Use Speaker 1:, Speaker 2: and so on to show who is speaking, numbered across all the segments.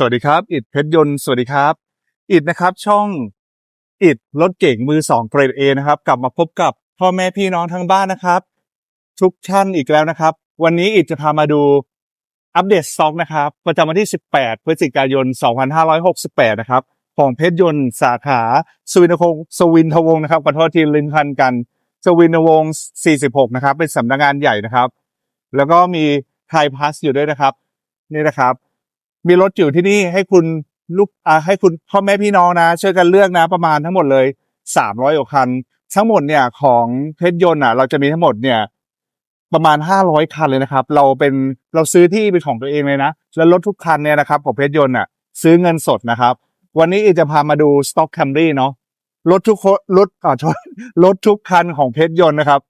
Speaker 1: สวัสดีครับ อิดเพชรยนต์ สวัสดีครับ อิดนะครับ ช่องอิดรถเก่งมือสองเกรดเอนะครับ กลับมาพบกับพ่อแม่พี่น้องทั้งบ้านนะครับ ทุกท่านอีกแล้วนะครับ วันนี้อิดจะพามาดูอัปเดตสต็อกนะครับ ประจำวันที่ 18 พฤศจิกายน 2568 นะครับ ของเพชรยนต์สาขาสวินทวงสวินทวงศ์นะครับขอโทษทีลินพันกันสวินทวงศ์46 นะครับ เป็นสำนักงานใหญ่นะครับ แล้วก็มีไทยพัสอยู่ด้วยนะครับ นี่นะครับ มีรถอยู่ที่นี่ให้คุณลูกอ่าให้คุณพ่อแม่พี่น้องนะช่วยกันเลือกนะประมาณทั้งหมดเลยสามร้อยกว่าคัน ทั้งหมดเนี่ยของเพชรยนต์อะ เราจะมีทั้งหมดเนี่ย ประมาณห้าร้อยคันเลยนะครับ เราเป็นเราซื้อที่เป็นของตัวเองเลยนะแล้วรถทุกคันเนี่ยนะครับของเพชรยนต์อะ ซื้อเงินสดนะครับ วันนี้อีจะพามาดูสต็อกแคมรี่เนาะรถทุกคนรถอ่าโทษรถทุกคันของเพชรยนต์นะครับ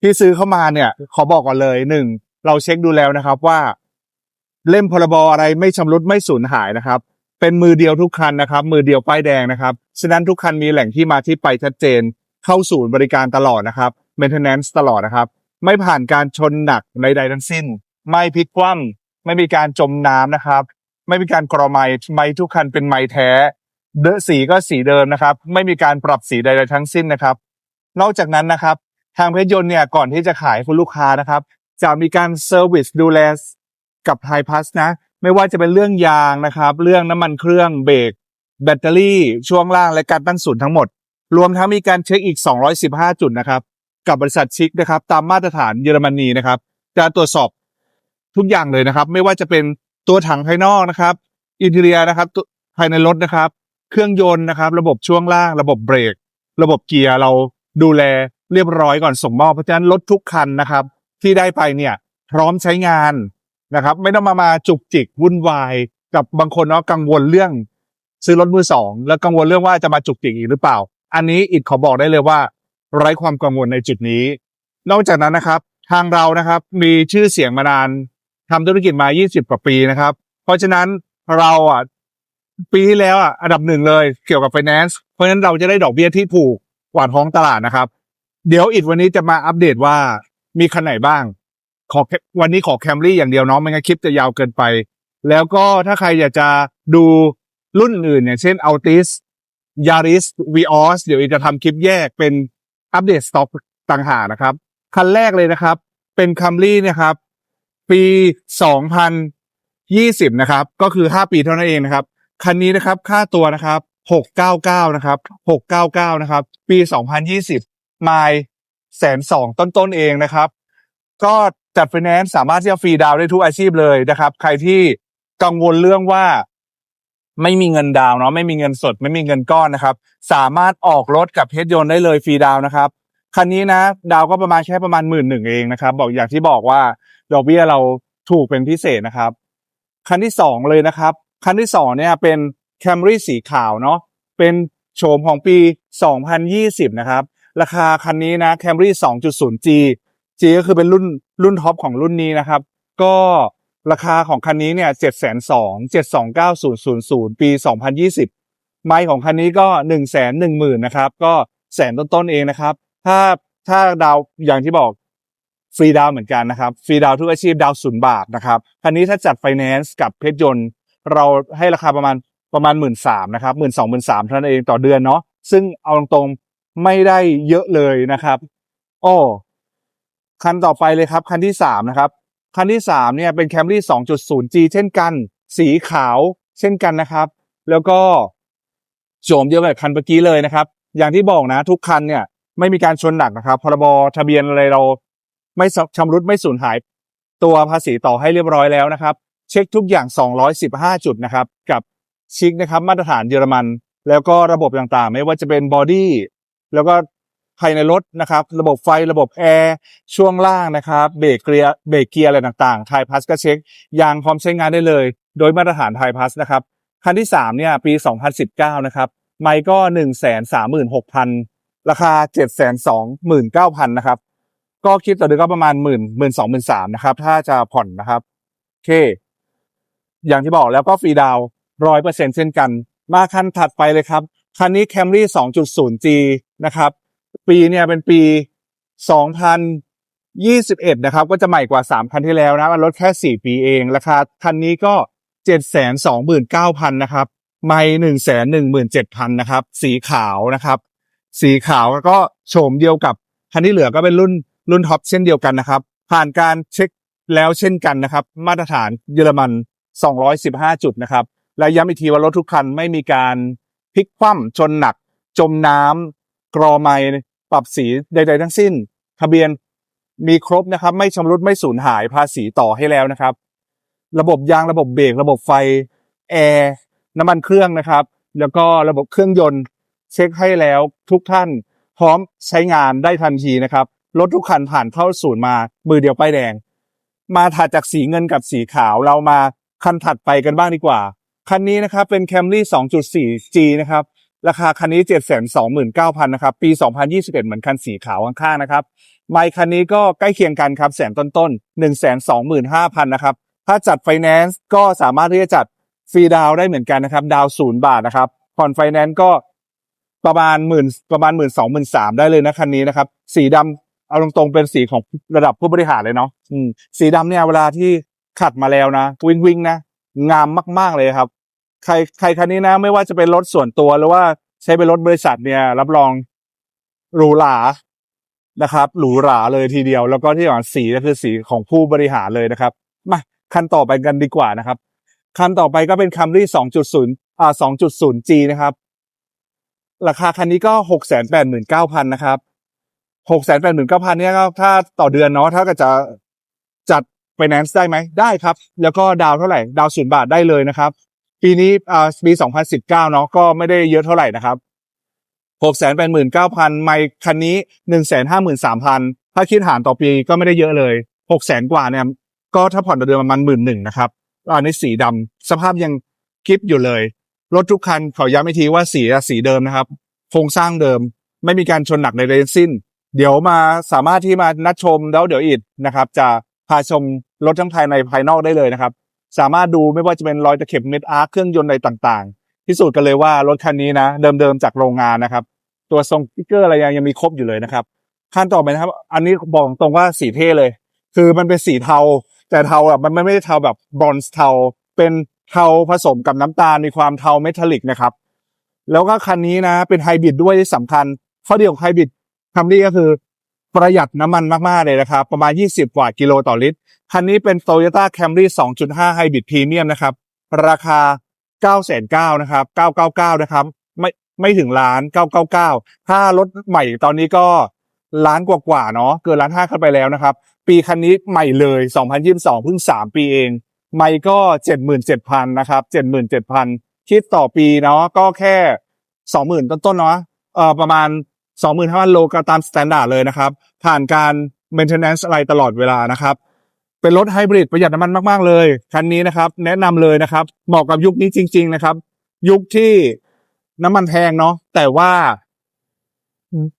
Speaker 1: ที่ซื้อเข้ามาเนี่ย ขอบอกก่อนเลยหนึ่งเราเช็คดูแล้วนะครับว่า เล่มพรบอะไรไม่ชำรุดไม่สูญหายนะครับ เป็นมือเดียวทุกคันนะครับ มือเดียวป้ายแดงนะครับ ฉะนั้นทุกคันมีแหล่งที่มาที่ไปชัดเจน เข้าศูนย์บริการตลอดนะครับ maintenance ตลอดนะครับ ไม่ผ่านการชนหนักใดๆทั้งสิ้น ไม่พลิกคว่ำไม่มีการจมน้ำนะครับ ไม่มีการกรอไม้ไม้ทุกคันเป็นไม้แท้ เดอะสีก็สีเดิมนะครับ ไม่มีการปรับสีใดๆทั้งสิ้นนะครับ นอกจากนั้นนะครับ ทางเพชรยนต์เนี่ยก่อนที่จะขายให้คุณลูกค้านะครับ จะมีการเซอร์วิสดูแล กับไทยพัสนะ ไม่ว่าจะเป็นเรื่องยางนะครับ เรื่องน้ำมันเครื่องเบรกแบตเตอรี่ช่วงล่างและการตั้งศูนย์ทั้งหมด รวมทั้งมีการเช็คอีก 215 จุดนะครับ กับบริษัทชิคนะครับ ตามมาตรฐานเยอรมนีนะครับจะตรวจสอบทุกอย่างเลยนะครับ ไม่ว่าจะเป็นตัวถังภายนอกนะครับ อินเท i รียนะครับภายในรถนะครับ เครื่องยนต์นะครับ ระบบช่วงล่าง ระบบเบรก ระบบเกียร์เราดูแลเรียบร้อยก่อนส่งมอบเพราะฉะนั้นรถทุกคันนะครับ ที่ได้ไปเนี่ย พร้อมใช้งาน นะครับ ไม่ต้องมามาจุกจิกวุ่นวาย กับบางคนเนาะกังวลเรื่องซื้อรถมือสองแล้วกังวลเรื่องว่าจะมาจุกจิกอีกหรือเปล่า อันนี้อิดขอบอกได้เลยว่า ไร้ความกังวลในจุดนี้ นอกจากนั้นนะครับ ทางเรานะครับมีชื่อเสียงมานานทำธุรกิจมา 20 กว่าปีนะครับ เพราะฉะนั้นเราอะปีที่แล้วอะอันดับหนึ่งเลยเกี่ยวกับ finance เพราะฉะนั้นเราจะได้ดอกเบี้ยที่ถูกกว่าท้องตลาดนะครับ เดี๋ยวอิดวันนี้จะมาอัปเดตว่ามีคันไหนบ้าง ขอวันนี้ขอแคมรี่อย่างเดียวเนาะไม่งั้นคลิปจะยาวเกินไป แล้วก็ถ้าใครอยากจะดูรุ่นอื่นอย่างเช่น Altis Yaris Vios เดี๋ยวอิดจะทำคลิปแยกเป็นอัปเดตสต็อกต่างหากนะครับ คันแรกเลยนะครับ เป็นคัมรี่นะครับ ปี 2020 นะครับ ก็คือ 5 ปีเท่านั้นเองนะครับ คันนี้นะครับค่าตัวนะครับ 699 นะครับ 699 นะครับ ปี 2020มายแสนสองต้นๆเองนะครับ ก็ จัดไฟแนนซ์สามารถที่จะฟรีดาวได้ทุกอาชีพเลยนะครับ ใครที่กังวลเรื่องว่าไม่มีเงินดาวเนาะไม่มีเงินสด ไม่มีเงินก้อนนะครับ สามารถออกรถกับเพชรยนต์ได้เลยฟรีดาวน์นะครับคันนี้นะ ดาวก็ประมาณแค่ประมาณหมื่นหนึ่งเองนะครับ บอกอย่างที่บอกว่าดอกเบี้ยเราถูกเป็นพิเศษนะครับ คันที่สองเลยนะครับ คันที่สองเนี่ยเป็น Camry สีขาวเนาะเป็นโฉมของปี 2020 นะครับ ราคาคันนี้นะ Camry 2.0G G ก็คือเป็นรุ่นรุ่นท็อปของรุ่นนี้นะครับ ก็ราคาของคันนี้เนี่ย7 2 0 0 729,000ปี2020ไมล์ของคันนี้ก็1 1 0 0 0 0นะครับ ก็แสนต้นๆเองนะครับ ถ้าถ้าดาวอย่างที่บอกฟรีดาวเหมือนกันนะครับ ฟรีดาวทุกอาชีพดาวศูนย์บาทนะครับ คันนี้ถ้าจัดไฟแนนซ์กับเพชรยนต์ เราให้ราคาประมาณประมาณหมื่นสามนะครับหมื่นสองหมื่นสามเท่านั้นเองต่อเดือนเนาะซึ่งเอาตรงๆไม่ได้เยอะเลยนะครับ โอ้ คันต่อไปเลยครับ คันที่สามนะครับ คันที่สามเนี่ยเป็น Camry 2.0G เช่นกัน สีขาวเช่นกันนะครับ แล้วก็โฉมเดียวกับคันเมื่อกี้เลยนะครับ อย่างที่บอกนะ ทุกคันเนี่ยไม่มีการชนหนักนะครับ พรบทะเบียนอะไรเราไม่ชำรุดไม่สูญหาย ตัวภาษีต่อให้เรียบร้อยแล้วนะครับ เช็คทุกอย่าง 215 จุดนะครับ กับชิคนะครับ มาตรฐานเยอรมัน แล้วก็ระบบต่างๆ ไม่ว่าจะเป็นบอดี้แล้วก็ ภายในรถนะครับ ระบบไฟระบบแอร์ช่วงล่างนะครับเบรกเกียร์เบรกเกียร์อะไรต่างๆไทยพัสก็เช็คยางพร้อมใช้งานได้เลย โดยมาตรฐานไทยพัสนะครับคันที่3เนี่ยปี 2019 นะครับไมค์ก็ 136,000 ราคา 729,000 นะครับ ก็คิดต่อเดือนก็ประมาณหมื่นหมื่นสองหมื่นสามนะครับ ถ้าจะผ่อนนะครับโอเค อย่างที่บอกแล้วก็ฟรีดาวร้อยเปอร์เซ็นเช่นกัน มาคันถัดไปเลยครับ คันนี้ Camry 2.0G นะครับ ปีเนี่ยเป็นปี 2021 นะครับ ก็จะใหม่กว่า 3 คันที่แล้วนะมันลดแค่ 4 ปีเอง ราคาคันนี้ก็เจ็ดแสนสองหมื่นเก้าพันนะครับ ไม่หนึ่งแสนหนึ่งหมื่นเจ็ดพันนะครับ สีขาวนะครับ สีขาวก็โฉมเดียวกับคันที่เหลือก็เป็นรุ่นรุ่นท็อปเช่นเดียวกันนะครับ ผ่านการเช็คแล้วเช่นกันนะครับ มาตรฐานเยอรมัน 215 จุดนะครับ และย้ำอีกทีว่ารถทุกคันไม่มีการพลิกคว่ำชนหนัก จมน้ำ กรอไม้ปรับสีใด ๆ ทั้งสิ้น ทะเบียนมีครบนะครับ ไม่ชำรุดไม่สูญหายภาษีต่อให้แล้วนะครับ ระบบยางระบบเบรกระบบไฟแอร์น้ำมันเครื่องนะครับ แล้วก็ระบบเครื่องยนต์เช็คให้แล้วทุกท่านพร้อมใช้งานได้ทันทีนะครับรถทุกคันผ่านเข้าศูนย์มา มือเดียวป้ายแดง มาถัดจากสีเงินกับสีขาวเรามาคันถัดไปกันบ้างดีกว่า คันนี้นะครับเป็น Camry 2.4G นะครับ ราคาคันนี้729,000นะครับ ปี 2021 เหมือนคันสีขาวข้างๆนะครับ ไมค์คันนี้ก็ใกล้เคียงกันครับแสนต้นๆ125,000นะครับ ถ้าจัดไฟแนนซ์ก็สามารถที่จะจัดฟรีดาวได้เหมือนกันนะครับ ดาวศูนย์บาทนะครับ ผ่อนไฟแนนซ์ก็ประมาณหมื่นประมาณหมื่นสองหมื่นสามได้เลยนะคันนี้นะครับ สีดำเอาตรงๆเป็นสีของระดับผู้บริหารเลยเนาะสีดำเนี่ยเวลาที่ขัดมาแล้วนะวิงวิงนะงามมากๆเลยครับ ใครใครคันนี้นะไม่ว่าจะเป็นรถส่วนตัวหรือว่าใช้เป็นรถบริษัทเนี่ย รับรองหรูหรานะครับหรูหราเลยทีเดียว แล้วก็ที่สำคัญสีก็คือสีของผู้บริหารเลยนะครับมาคันต่อไปกันดีกว่านะครับ คันต่อไปก็เป็น Camry 2.0อ่า 2.0G นะครับ ราคาคันนี้ก็ 689,000 นะครับ 689,000เนี่ยก็ถ้าต่อเดือนเนาะถ้าก็จะจัดไฟแนนซ์ได้ไหมได้ครับ แล้วก็ดาวเท่าไหร่ ดาวศูนย์บาทได้เลยนะครับ ปีนี้อ่าปี 2019 เนาะก็ไม่ได้เยอะเท่าไหร่นะครับ 689,000 ไมค์คันนี้ 153,000 ถ้าคิดหารต่อปีก็ไม่ได้เยอะเลย 600,000 กว่าเนี่ย ก็ถ้าผ่อนต่อเดือนประมาณหมื่นหนึ่งนะครับอันนี้สีดำสภาพยังคลิปอยู่เลย รถทุกคันขอย้ำอีกทีว่าสีสีเดิมนะครับ โครงสร้างเดิม ไม่มีการชนหนักในเรนสิ้น เดี๋ยวมาสามารถที่มานัดชมแล้วเดี๋ยวอีกนะครับ จะพาชมรถทั้งภายในภายนอกได้เลยนะครับ สามารถดูไม่ว่าจะเป็นรอยตะเข็บเม็ดอาร์คเครื่องยนต์อะไรต่างๆ พิสูจน์กันเลยว่ารถคันนี้นะ เดิมๆจากโรงงานนะครับ ตัวทรงติ๊กเกอร์อะไรยังยังมีครบอยู่เลยนะครับขั้นต่อไปนะครับ อันนี้บอกตรงว่าสีเท่เลย คือมันเป็นสีเทา แต่เทาอะมันไม่ได้เทาแบบบรอนซ์เทา เป็นเทาผสมกับน้ำตาลมีความเทาเมทัลลิกนะครับ แล้วก็คันนี้นะ เป็นไฮบริดด้วยที่สำคัญข้อดีของไฮบริดคัมรี่ก็คือ ประหยัดน้ำมันมากๆเลยนะครับ ประมาณ 20 กว่ากิโลต่อลิตร คันนี้เป็น Toyota Camry 2.5 Hybrid Premium นะครับ ราคา 9,900นะครับ 999 นะครับ ไม่ไม่ถึงล้าน 999 ถ้ารถใหม่ตอนนี้ก็ล้านกว่าๆเนาะ เกินล้านห้าขึ้นไปแล้วนะครับ ปีคันนี้ใหม่เลย 2022 เพิ่ง 3 ปีเอง ไม่ก็ 77,000 นะครับ 77,000 คิดต่อปีเนาะ ก็แค่ 20,000 ต้นๆเนาะ เอ่อ ประมาณ 25,000 โลก็ตามสแตนดาร์ดเลยนะครับ ผ่านการ maintenance อะไรตลอดเวลานะครับ เป็นรถไฮบริดประหยัดน้ำมันมาก ๆ เลย คันนี้นะครับ แนะนำเลยนะครับ เหมาะกับยุคนี้จริง ๆ นะครับ ยุคที่น้ำมันแพงเนาะแต่ว่า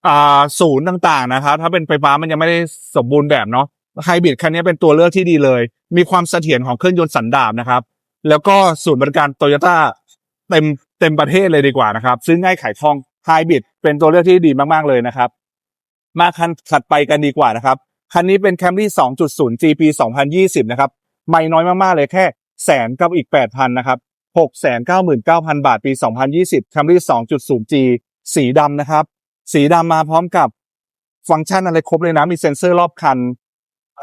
Speaker 1: อ่าศูนย์ต่างๆนะครับ ถ้าเป็นไฟฟ้ามันยังไม่ได้สมบูรณ์แบบเนาะไฮบริดคันนี้เป็นตัวเลือกที่ดีเลย มีความเสถียรของเครื่องยนต์สันดาปนะครับ แล้วก็ศูนย์บริการโตโยต้าเต็มเต็มประเทศเลยดีกว่านะครับ ซื้อง่ายขายคล่อง ไฮบริดเป็นตัวเลือกที่ดีมาก ๆ เลยนะครับ มาคันถัดไปกันดีกว่านะครับ คันนี้เป็น Camry 2.0 GP 2020 นะครับ ไม่น้อยมาก ๆ เลยแค่แสนกับอีก 8,000 นะครับ 699,000 บาทปี 2020 Camry 2.0G สีดำนะครับ สีดำมาพร้อมกับฟังก์ชันอะไรครบเลยนะ มีเซ็นเซอร์รอบคัน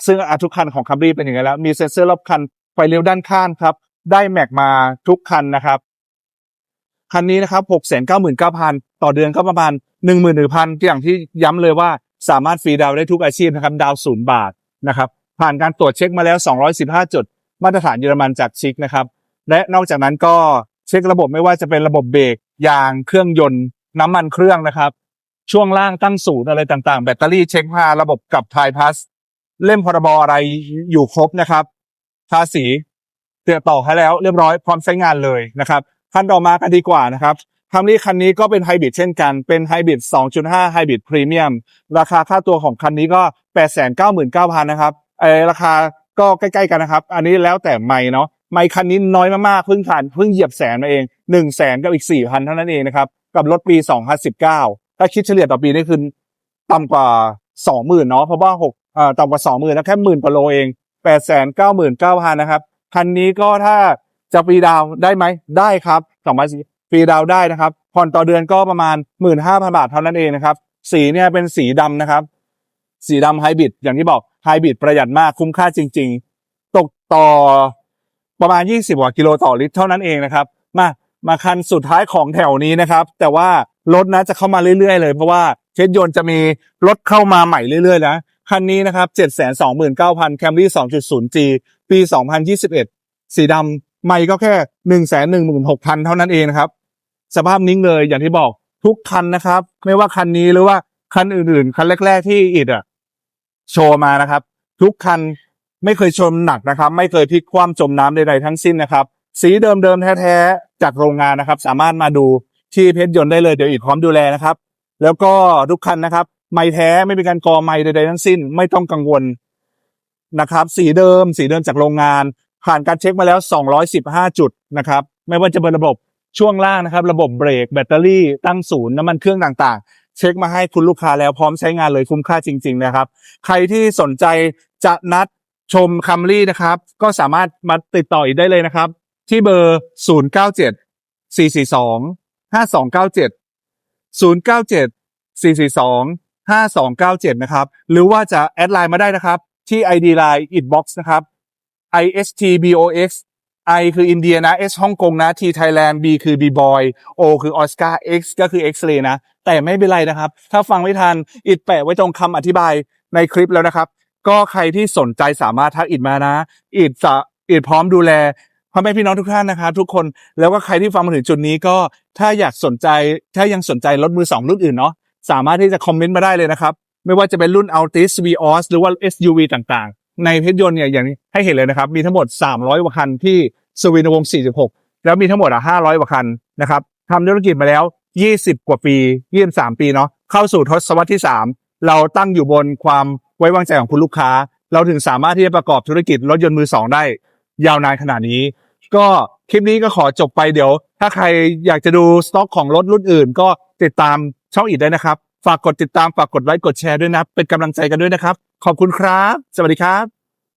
Speaker 1: ซึ่งอะทุกคันของ Camry เป็นอย่างไรแล้ว มีเซ็นเซอร์รอบคัน ไฟเลี้ยวด้านข้างครับ ได้แม็กมาทุกคันนะครับ คันนี้นะครับ699,000ต่อเดือนก็ประมาณ11,000อย่างที่ย้ำเลยว่าสามารถฟรีดาวได้ทุกอาชีพนะครับ ดาวศูนย์บาทนะครับผ่านการตรวจเช็คมาแล้ว 215 จุด มาตรฐานเยอรมันจากชิกนะครับ และนอกจากนั้นก็เช็คระบบไม่ว่าจะเป็นระบบเบรกยางเครื่องยนต์ น้ำมันเครื่องนะครับ ช่วงล่างตั้งศูนย์อะไรต่างๆ แบตเตอรี่เช็คมาระบบกับไทยพัส เล่มพรบอะไรอยู่ครบนะครับภาษีเตือต่อให้แล้วเรียบร้อยพร้อมใช้งานเลยนะครับ คันต่อมากันดีกว่านะครับคันนี้คันนี้ก็เป็นไฮบริดเช่นกัน เป็นไฮบริด 2.5 ไฮบริดพรีเมียม ราคาค่าตัวของคันนี้ก็ 899,000 นะครับเออราคาก็ใกล้ๆกันนะครับ อันนี้แล้วแต่ไม่เนาะ ไม่คันนี้น้อยมากๆ เพิ่งผ่าน เพิ่งเหยียบแสนมาเอง 1 0 0 0 0แสนกับอีก 4,000 เท่านั้นเองนะครับ กับรถปี 2019 ถ้าคิดเฉลี่ยต่อปีนี่คือต่ำกว่า 20,000 เนาะ เพราะว่า6เอ่อต่ำกว่า 20,000นะแค่หมื่นกว่าโลเอง 899,000 นะครับ คันนี้ก็ถ้า จะฟรีดาวได้ไหมได้ครับสองพันฟรีดาวได้นะครับ ผ่อนต่อเดือนก็ประมาณหมื่นห้าพันบาทเท่านั้นเองนะครับ สีเนี่ยเป็นสีดำนะครับ สีดำไฮบริดอย่างที่บอกไฮบริดประหยัดมากคุ้มค่าจริง ๆ ตกต่อประมาณ 20กว่ากิโลต่อลิตรเท่านั้นเองนะครับ มามาคันสุดท้ายของแถวนี้นะครับ แต่ว่ารถนะจะเข้ามาเรื่อยๆเลย เพราะว่าเชดยนต์จะมีรถเข้ามาใหม่เรื่อยๆนะคันนี้นะครับ 729,000 Camry 2.0G ปี 2021 สีดำ ไม่ก็แค่116,000เท่านั้นเองนะครับ สภาพนิ่งเลยอย่างที่บอกทุกคันนะครับ ไม่ว่าคันนี้หรือว่าคันอื่นๆ คันแรก ๆ ที่อิดอะโชว์มานะครับ ทุกคันไม่เคยชนหนักนะครับ ไม่เคยพลิกคว่ำจมน้ำใดๆทั้งสิ้นนะครับ สีเดิมๆแท้ๆจากโรงงานนะครับ สามารถมาดูที่เพชรยนต์ได้เลยเดี๋ยวอิดพร้อมดูแลนะครับ แล้วก็ทุกคันนะครับ ไม่แท้ไม่มีการกอไม่ใดๆทั้งสิ้น ไม่ต้องกังวลนะครับ สีเดิม สีเดิมจากโรงงาน ผ่านการเช็คมาแล้ว 215 จุดนะครับ ไม่ว่าจะเป็นระบบช่วงล่างนะครับ ระบบเบรกแบตเตอรี่ตั้งศูนย์น้ำมันเครื่องต่างๆ เช็คมาให้คุณลูกค้าแล้วพร้อมใช้งานเลยคุ้มค่าจริง ๆ นะครับ ใครที่สนใจจะนัดชมคัมรี่นะครับ ก็สามารถมาติดต่ออีกได้เลยนะครับ ที่เบอร์ 097 442 5297 097 442 5297 นะครับ หรือว่าจะแอดไลน์มาได้นะครับ ที่ ID Line Inbox นะครับ ISTBOX I คืออินเดียนะ S ฮ่องกงนะ T Thailand B คือ B Boy O คือออสการ์ X ก็คือ X-ray นะ แต่ไม่เป็นไรนะครับ ถ้าฟังไม่ทัน อิดแปะไว้ตรงคำอธิบายในคลิปแล้วนะครับ ก็ใครที่สนใจสามารถทักอิดมานะ อิดจะอิดพร้อมดูแลพ่อแม่พี่น้องทุกท่านนะครับทุกคนแล้วก็ใครที่ฟังมาถึงจุดนี้ก็ถ้าอยากสนใจถ้ายังสนใจรถมือสองรุ่นอื่นเนาะสามารถที่จะคอมเมนต์มาได้เลยนะครับ ไม่ว่าจะเป็นรุ่น Altis Vios หรือว่า SUV ต่าง ในเพชรยนต์เนี่ยอย่างนี้ให้เห็นเลยนะครับ มีทั้งหมด 300กว่าคันที่สวินวงศ์46 แล้วมีทั้งหมดอะ500กว่าคันนะครับทำธุรกิจมาแล้ว 20 กว่าปี 23 ปีเนาะเข้าสู่ทศวรรษที่ 3 เราตั้งอยู่บนความไว้วางใจของคุณลูกค้า เราถึงสามารถที่จะประกอบธุรกิจรถยนต์มือสองได้ ยาวนานขนาดนี้ ก็คลิปนี้ก็ขอจบไปเดี๋ยว ถ้าใครอยากจะดูสต็อกของรถรุ่นอื่น ก็ติดตามช่องอีกได้นะครับ ฝากกดติดตามฝากกดไลค์กดแชร์ด้วยนะ เป็นกำลังใจกันด้วยนะครับ ขอบคุณครับ สวัสดีครับ